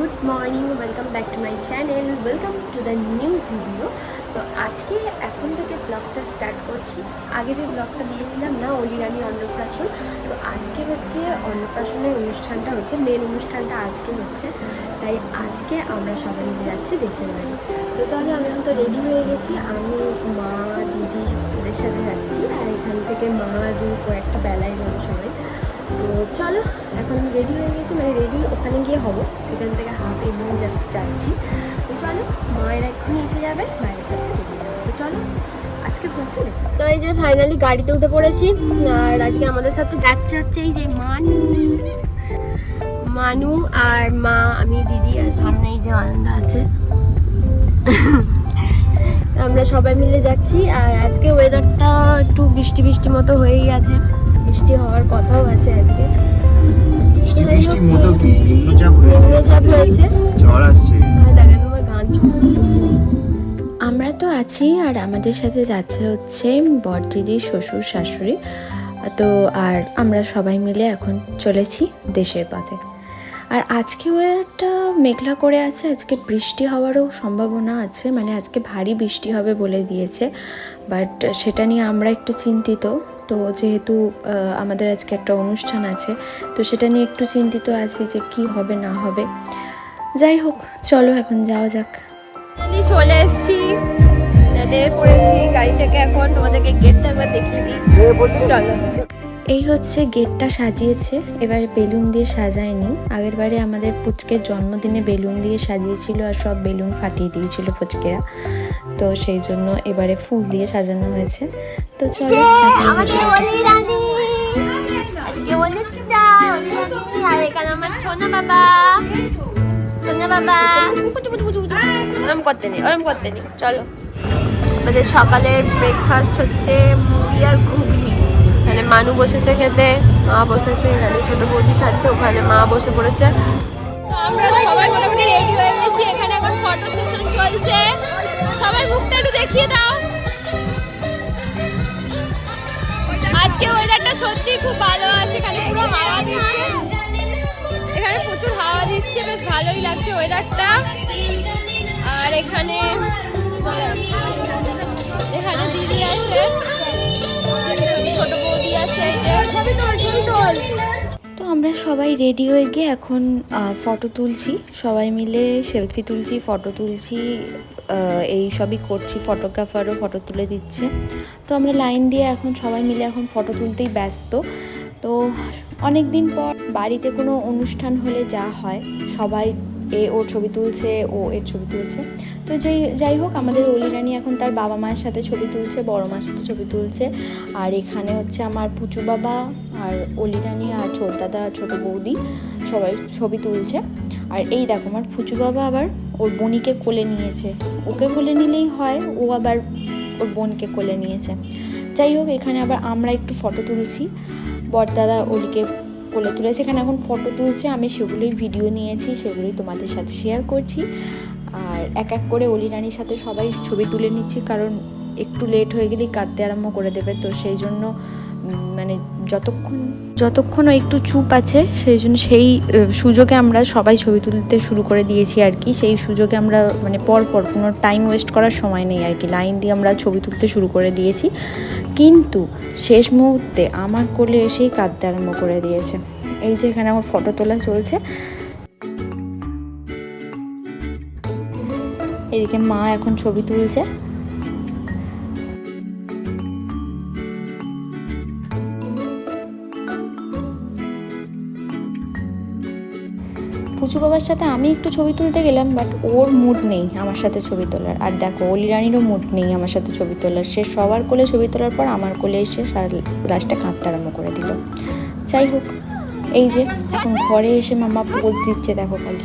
Good morning welcome back to my channel welcome to the new video তো আজকে এখন থেকে ব্লগটা স্টার্ট করছি। আগে যে ব্লগটা দিয়েছিলাম না, অলিরানি অন্নপ্রাশন, তো আজকে হচ্ছে অন্নপ্রাশনের অনুষ্ঠানটা হচ্ছে মেন অনুষ্ঠানটা আজকে হচ্ছে। তাই আজকে আমরা সবাই মিলে যাচ্ছি দেশের বাড়ি তো চলো, আমি এখন তো রেডি হয়ে গেছি। আমি, মা, দিদি ওদের সাথে যাচ্ছি। আর এখান থেকে মা, রূপ ও একটা বেলায় যাব সবাই। চলো, এখন রেডি হয়ে গেছি মানে রেডি ওখানে গিয়ে হব। এখান থেকে হাফ এমনি জাস্ট যাচ্ছি। তো চলো, মায়ের এক্ষুনি এসে যাবে মায়ের সাথে তো চলো, আজকে তো এই যে ফাইনালি গাড়িতে উঠে পড়েছি, আর আজকে আমাদের সাথে যাচ্ছে হচ্ছে এই যে মানু। মানু আর মা, আমি, দিদি, আর সামনে এই যে আনন্দা আছে। আমরা সবাই মিলে যাচ্ছি, আর আজকে ওয়েদারটা একটু বৃষ্টি বৃষ্টি মতো হয়েই আছে। বৃষ্টি হওয়ার কথাও আছে আজকে। বৃষ্টি বৃষ্টির মতো কি নিম্নচাপ নিম্নচাপ হয়েছে। ঝড় আসছে। দেখেন আমার গান আমরা তো আছি আর আমাদের সাথে যাচ্ছে হচ্ছে বরদিদি শ্বশুর শাশুড়ি। তো আর আমরা সবাই মিলে এখন চলেছি দেশের পথে। আর আজকে ওয়েদারটা মেঘলা করে আছে। আজকে বৃষ্টি হওয়ারও সম্ভাবনা আছে। মানে আজকে ভারী বৃষ্টি হবে বলে দিয়েছে। বাট সেটা নিয়ে আমরা একটু চিন্তিত। তো যেহেতু আমাদের আজকে একটা অনুষ্ঠান আছে তো সেটা নিয়ে একটু চিন্তিত আছি যে কি হবে না হবে। যাই হোক চলো এখন যাওয়া যাক। চলে এসেছি। নেমে পড়েছি গাড়ি থেকে এখন তোমাদেরকে গেটটা একবার দেখিয়ে দিই। চলো। এই হচ্ছে গেটটা সাজিয়েছে এবারে বেলুন দিয়ে সাজায়নি। আগের বারে আমাদের পুচকের জন্মদিনে বেলুন দিয়ে সাজিয়েছিল আর সব বেলুন ফাটিয়ে দিয়েছিল পুচকেরা। তো সেই জন্য এবারে ফুল দিয়ে সাজানো হয়েছে। তো চলো ওরম করতে নেই ওরম করতে নেই। চলো। আমাদের সকালের ব্রেকফাস্ট হচ্ছে মুড়ি আর ঘুগনি। এখানে মানু বসেছে খেতে মা বসেছে এখানে ছোট বৌদি খাচ্ছে ওখানে মা বসে পড়েছে। আমরা সবাই মোটামুটি রেডি হয়ে গেছি। এখানে এখন ফটো সেশন চলছে। সবাই মুখটা একটু দেখিয়ে দাও। আজকে ওয়েদারটা সত্যি খুব ভালো আছে, এখানে পুরো হাওয়া দিচ্ছে। এখানে প্রচুর হাওয়া দিচ্ছে, বেশ ভালোই লাগছে ওয়েদারটা আর এখানে এখানে দিদি আছে ছোট বৌদি আছে ছবি তোল ছবি তোল। আমরা সবাই রেডি হয়ে গিয়ে এখন ফটো তুলছি। সবাই মিলে সেলফি তুলছি ফটো তুলছি এই সবই করছি। ফটোগ্রাফারও ফটো তুলে দিচ্ছে। তো আমরা লাইন দিয়ে এখন সবাই মিলে এখন ফটো তুলতেই ব্যস্ত। তো অনেক দিন পর বাড়িতে কোনো অনুষ্ঠান হলে যা হয়, সবাই এ ওর ছবি তুলছে, ও এর ছবি তুলছে। তো যাই যাই হোক, আমাদের অলি রানী এখন তার বাবা মায়ের সাথে ছবি তুলছে, বড় মার সাথে ছবি তুলছে। আর এখানে হচ্ছে আমার পুচু বাবা, আর অলি রানী, আর ছোট দাদা ছোট বৌদি সবাই ছবি তুলছে। আর এই দেখো, আমার ফুচু বাবা আবার ওর বোনিকে কোলে নিয়েছে। ওকে কোলে নিলেই হয়, ও আবার ওর বোনকে কোলে নিয়েছে। যাই হোক, এখানে আবার আমরা একটু ফটো তুলছি। বরদাদা অলিকে কোলে তুলে সেখানে এখন ফটো তুলছে, আমি সেগুলোই ভিডিও নিয়েছি, সেগুলোই তোমাদের সাথে শেয়ার করছি। আর এক এক করে অলি রানির সাথে সবাই ছবি তুলে নিচ্ছি, কারণ একটু লেট হয়ে গেলেই কাঁদতে আরম্ভ করে দেবে, তো সেই জন্য মানে যতক্ষণ যতক্ষণ একটু চুপ আছে, সেই জন্য সেই সুযোগে আমরা সবাই ছবি তুলতে শুরু করে দিয়েছি আর কি। সেই সুযোগে আমরা মানে পর পর কোনো টাইম ওয়েস্ট করার সময় নেই আর কি। লাইন দিয়ে আমরা ছবি তুলতে শুরু করে দিয়েছি। কিন্তু শেষ মুহূর্তে আমার কোলে এসেই কাঁদতে আরম্ভ করে দিয়েছে। এই যে এখানে আমার ফটো তোলা চলছে। এদিকে মা এখন ছবি তুলছে। পুচু বাবার সাথে আমি একটু ছবি তুলতে গেলাম বাট ওর মুড নেই আমার সাথে ছবি তোলার। আর দেখো, অলি রানীরও মুড নেই আমার সাথে ছবি তোলার। সে সবার কোলে ছবি তোলার পর আমার কোলে এসে লাস্টটা কাঁদতে আরম্ভ করে দিল। যাই হোক, এই যে, এখন ঘরে এসে মামা পোজ দিচ্ছে, দেখো খালি।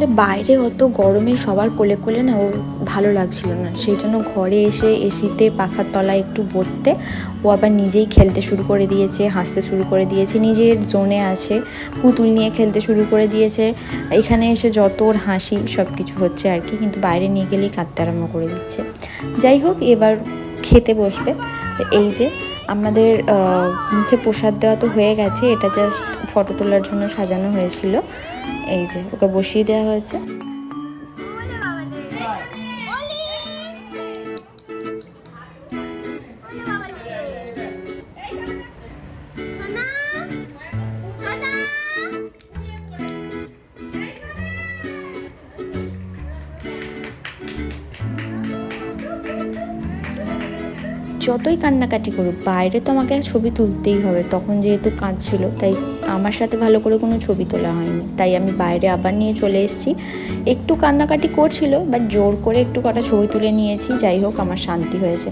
আসলে বাইরে অত গরমে সবার কোলে কোলে না ও ভালো লাগছিল না। সেই জন্য ঘরে এসে এসিতে পাখার তলায় একটু বসতে ও আবার নিজেই খেলতে শুরু করে দিয়েছে, হাসতে শুরু করে দিয়েছে, নিজের জোনে আছে, পুতুল নিয়ে খেলতে শুরু করে দিয়েছে। এখানে এসে যত ওর হাসি সব কিছু হচ্ছে আর কি, কিন্তু বাইরে নিয়ে গেলেই কাঁদতে আরম্ভ করে দিচ্ছে। যাই হোক, এবার খেতে বসবে। এই যে আমাদের মুখে প্রসাদ দেওয়া তো হয়ে গেছে, এটা জাস্ট ফটো তোলার জন্য সাজানো হয়েছিল। এই যে ওকে বসিয়ে দেওয়া হয়েছে। যতই কান্নাকাটি করুক, বাইরে তো আমাকে ছবি তুলতেই হবে। তখন যেহেতু কাঁদছিল, তাই আমার সাথে ভালো করে কোনো ছবি তোলা হয়নি। তাই আমি বাইরে আবার নিয়ে চলে এসেছি। একটু কান্নাকাটি করছিল বাট জোর করে একটু কটা ছবি তুলে নিয়েছি। যাই হোক, আমার শান্তি হয়েছে।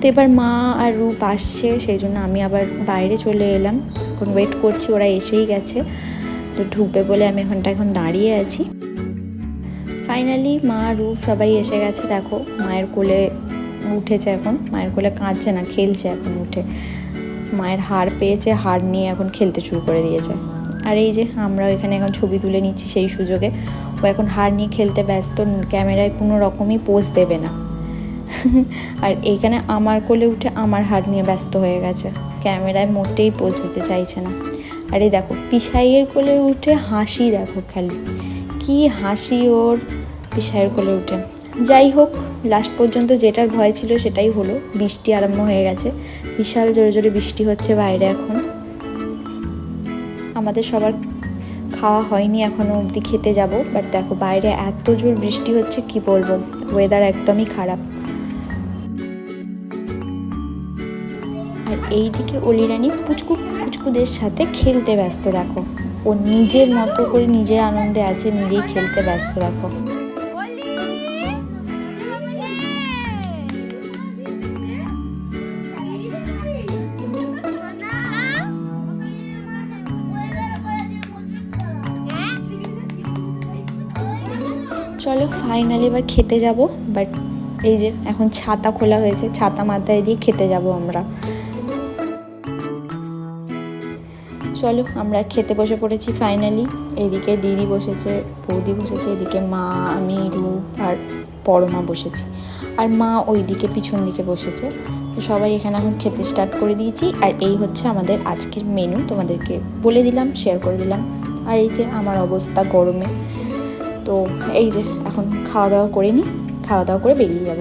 তো এবার মা আর রূপ আসছে, সেই জন্য আমি আবার বাইরে চলে এলাম। এখন ওয়েট করছি, ওরা এসেই গেছে। তো ঢুকবে বলে আমি এখানটা এখন দাঁড়িয়ে আছি। ফাইনালি মা, রূপ সবাই এসে গেছে। দেখো, মায়ের কোলে উঠেছে এখন। মায়ের কোলে কাঁদছে না, খেলছে এখন উঠে। মায়ের হার পেয়েছে, হার নিয়ে এখন খেলতে শুরু করে দিয়েছে। আর এই যে আমরা এখানে এখন ছবি তুলে নিচ্ছি সেই সুযোগে। ও এখন হার নিয়ে খেলতে ব্যস্ত, ক্যামেরায় কোনো রকমই পোজ দেবে না। আর এইখানে আমার কোলে উঠে আমার হার নিয়ে ব্যস্ত হয়ে গেছে। ক্যামেরায় মোটেই পোজ দিতে চাইছে না। আর এই দেখো পিসাইয়ের কোলে উঠে হাসি দেখো খালি। কি হাসি ওর পিসাইয়ের কোলে উঠে। যাই হোক লাস্ট পর্যন্ত যেটার ভয় ছিল সেটাই হলো, বৃষ্টি আরম্ভ হয়ে গেছে। বিশাল জোরে জোরে বৃষ্টি হচ্ছে বাইরে এখন। আমাদের সবার খাওয়া হয়নি এখনও অবধি, খেতে যাব। বাট দেখো, বাইরে এত জোর বৃষ্টি হচ্ছে, কি বলব? ওয়েদার একদমই খারাপ। আর এই এইদিকে অলিরানি পুচকু, পুচকুদের সাথে খেলতে ব্যস্ত, দেখো। ও নিজের মতো করে নিজের আনন্দে আছে, নিজেই খেলতে ব্যস্ত, দেখো। চলো ফাইনালি এবার খেতে যাব বাট এই যে এখন ছাতা খোলা হয়েছে, ছাতা মাথায় দিয়ে খেতে যাব আমরা। চলো, আমরা খেতে বসে পড়েছি ফাইনালি এদিকে দিদি বসেছে, বৌদি বসেছে, এদিকে মা, আমি রূপ আর পরমা বসেছি। আর মা ওই দিকে পিছন দিকে বসেছে। তো সবাই এখানে এখন খেতে স্টার্ট করে দিয়েছি, আর এই হচ্ছে আমাদের আজকের মেনু তোমাদেরকে বলে দিলাম শেয়ার করে দিলাম। আর এই যে আমার অবস্থা গরমে। তো এই যে, এখন খাওয়া দাওয়া করে নিই, খাওয়া দাওয়া করে বেরিয়ে যাব।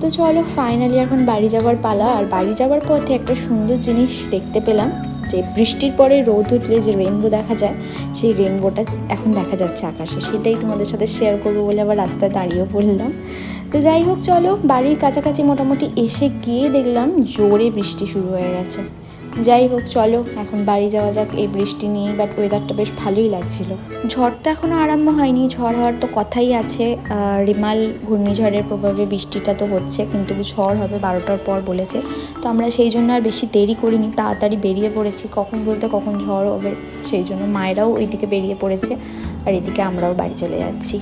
তো চলো ফাইনালি এখন বাড়ি যাওয়ার পালা। আর বাড়ি যাওয়ার পথে একটা সুন্দর জিনিস দেখতে পেলাম, যে বৃষ্টির পরে রোদ উঠলে যে রেনবো দেখা যায়, সেই রেনবোটা এখন দেখা যাচ্ছে আকাশে। সেটাই তোমাদের সাথে শেয়ার করব বলে আবার রাস্তায় দাঁড়িয়ে পড়লাম। তো যাই হোক, চলো, বাড়ির কাছাকাছি মোটামুটি এসে গিয়ে দেখলাম জোরে বৃষ্টি শুরু হয়ে গেছে। যাই হোক, চলো, এখন বাড়ি যাওয়া যাক। এই বৃষ্টি নিয়ে বাট ওয়েদারটা বেশ ভালোই লাগছিল। ঝড় তো এখনও আরম্ভ হয়নি। ঝড় হওয়ার তো কথাই আছে। রিমাল ঘূর্ণিঝড়ের প্রভাবে বৃষ্টিটা তো হচ্ছে, কিন্তু ঝড় হবে বারোটার পর বলেছে। তো আমরা সেই জন্য আর বেশি দেরি করিনি, তাড়াতাড়ি বেরিয়ে পড়েছি। কখন বলতে কখন ঝড় হবে, সেই জন্য মায়েরাও ওইদিকে বেরিয়ে পড়েছে। আর এদিকে আমরাও বাড়ি চলে যাচ্ছি।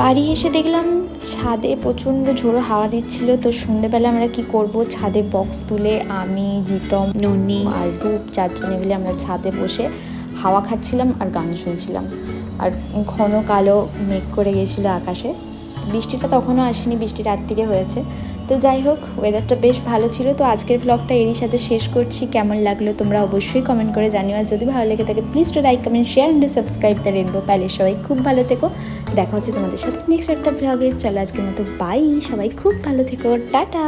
বাড়ি এসে দেখলাম ছাদে প্রচণ্ড ঝোড়ো হাওয়া দিচ্ছিল। তো সন্ধেবেলা আমরা কি করব? ছাদে বক্স তুলে আমি, জিতম নুনি আর রূপ চারজনে মিলে আমরা ছাদে বসে হাওয়া খাচ্ছিলাম আর গান শুনছিলাম। আর ঘন কালো মেঘ করে গেছিল আকাশে। বৃষ্টিটা তখনও আসেনি, বৃষ্টি রাত্রিরে হয়েছে। তো যাই হোক ওয়েদারটা বেশ ভালো ছিল। তো আজকের ভ্লগটা এরই সাথে শেষ করছি। কেমন লাগল তোমরা অবশ্যই কমেন্ট করে জানিও। আর যদি ভালো লেগে থাকে please to like comment share and subscribe the rainbow palace সবাই খুব ভালো থেকো। দেখা হচ্ছে তোমাদের সাথে নেক্সট একটা ব্লগে চলো আজকের মতো বাই সবাই খুব ভালো থেকো। টাটা।